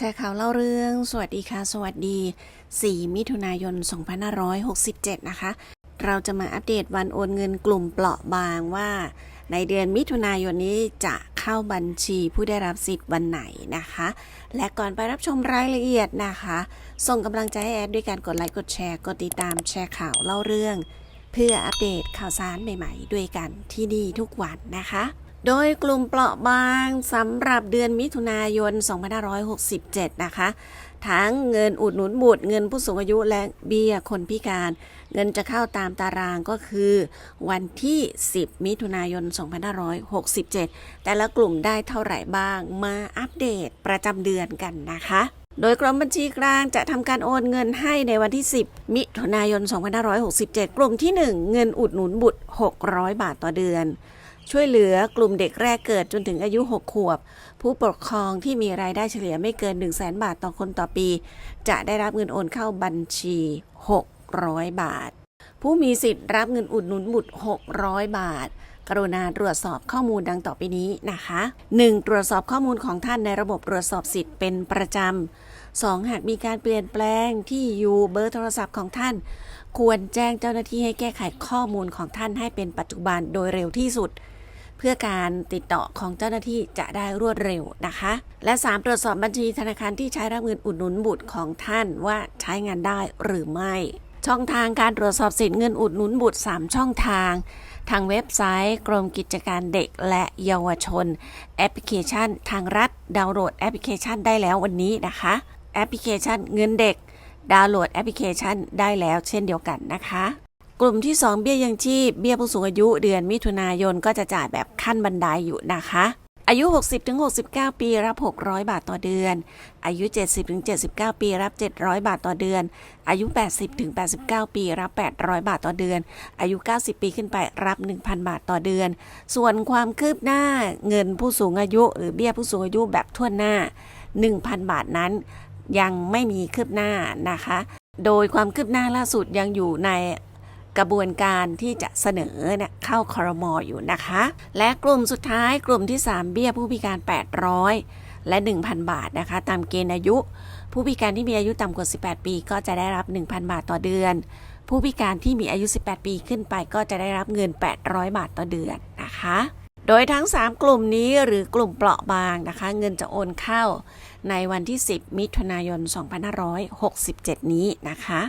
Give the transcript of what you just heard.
แชร์ข่าวเล่าเรื่อง สวัสดีค่ะ สวัสดี 4 มิถุนายน 2567 นะคะ เราจะมาอัปเดตวันโอนเงินกลุ่มเปราะบางว่า ในเดือนมิถุนายนนี้จะเข้าบัญชีผู้ได้รับสิทธิ์วันไหนนะคะ และก่อนไปรับชมรายละเอียดนะคะ ส่งกำลังใจให้แอดด้วยการกดไลค์ กดแชร์ กดติดตามแชร์ข่าวเล่าเรื่อง เพื่ออัปเดตข่าวสารใหม่ ๆ ด้วยกันที่นี่ทุกวันนะคะ โดยกลุ่มเปราะบางสำหรับเดือนมิถุนายน 2567 นะคะ ทั้งเงินอุดหนุนบุตร เงินผู้สูงอายุและเบี้ยคนพิการ เงินจะเข้าตามตารางก็คือ วันที่ 10 มิถุนายน 2567 แต่ละกลุ่มได้เท่าไหร่บ้างมาอัปเดตประจำเดือนกันนะคะโดยกรมบัญชีกลางจะทำการโอนเงินให้ในวันที่ 10 มิถุนายน 2567 กลุ่มที่ 1 เงินอุดหนุนบุตร 600 บาทต่อเดือน ช่วยเหลือกลุ่มเด็กแรกเกิดจนถึงอายุ 6 ขวบ ผู้ปกครองที่มีรายได้เฉลี่ยไม่เกิน 1 0 0 0 0แบาทต่อคนต่อปี จะได้รับเงินโอนเข้าบัญชี 600 บาท ผู้มีสิทธิ์รับเงินอุดหนุนบุตร 600 บาท กรุณาตรวจสอบข้อมูลดังต่อไปนี้นะคะ 1. ตรวจสอบข้อมูลของท่านในระบบตรวจสอบสิทธิ์เป็นประจำ 2. หากมีการเปลี่ยนแปลงที่อยู่เบอร์โทรศัพท์ของท่าน ควรแจ้งเจ้าหน้าที่ให้แก้ไขข้อมูลของท่านให้เป็นปัจจุบันโดยเร็วที่สุด เพื่อการติดต่อของเจ้าหน้าที่จะได้รวดเร็วนะคะ และ 3 ตรวจสอบบัญชีธนาคารที่ใช้รับเงินอุดหนุนบุตรของท่านว่าใช้งานได้หรือไม่ ช่องทางการตรวจสอบสิทธิ์เงินอุดหนุนบุตร 3 ช่องทาง ทางเว็บไซต์ กรมกิจการเด็กและเยาวชน แอปพลิเคชัน ทางรัฐ ดาวน์โหลดแอปพลิเคชันได้แล้ววันนี้นะคะ แอปพลิเคชันเงินเด็กดาวน์โหลดแอปพลิเคชันได้แล้วเช่นเดียวกันนะคะ กลุ่มที่ 2 เบี้ยยังชีพ เบี้ยผู้สูงอายุเดือนมิถุนายนก็จะจ่ายแบบขั้นบันไดอยู่นะคะ อายุ 60-69 ปีรับ 600 บาทต่อเดือน อายุ 70-79 ปีรับ 700 บาทต่อเดือน อายุ 80-89 ปีรับ 800 บาทต่อเดือน อายุ 90 ปีขึ้นไปรับ 1,000 บาทต่อเดือน ส่วนความคืบหน้าเงินผู้สูงอายุ หรือเบี้ยผู้สูงอายุแบบทั่วหน้า 1,000 บาทนั้น ยังไม่มีคืบหน้านะคะ โดยความคืบหน้าล่าสุดยังอยู่ใน กระบวนการที่จะเสนอเนี่ยเข้าคอรมออยู่นะคะ และกลุ่มสุดท้ายกลุ่มที่ 3 เบี้ยผู้พิการ 800 และ 1,000 บาทนะคะ ตามเกณฑ์อายุ ผู้พิการที่มีอายุต่ำกว่า 18 ปี ก็จะได้รับ 1,000 บาทต่อเดือน ผู้พิการที่มีอายุ 18 ปีขึ้นไปก็จะได้รับเงิน 800 บาทต่อเดือนนะคะ โดยทั้ง 3 กลุ่มนี้หรือกลุ่มเปราะบางนะคะ เงินจะโอนเข้าในวันที่ 10 มิถุนายน 2567 นี้นะคะ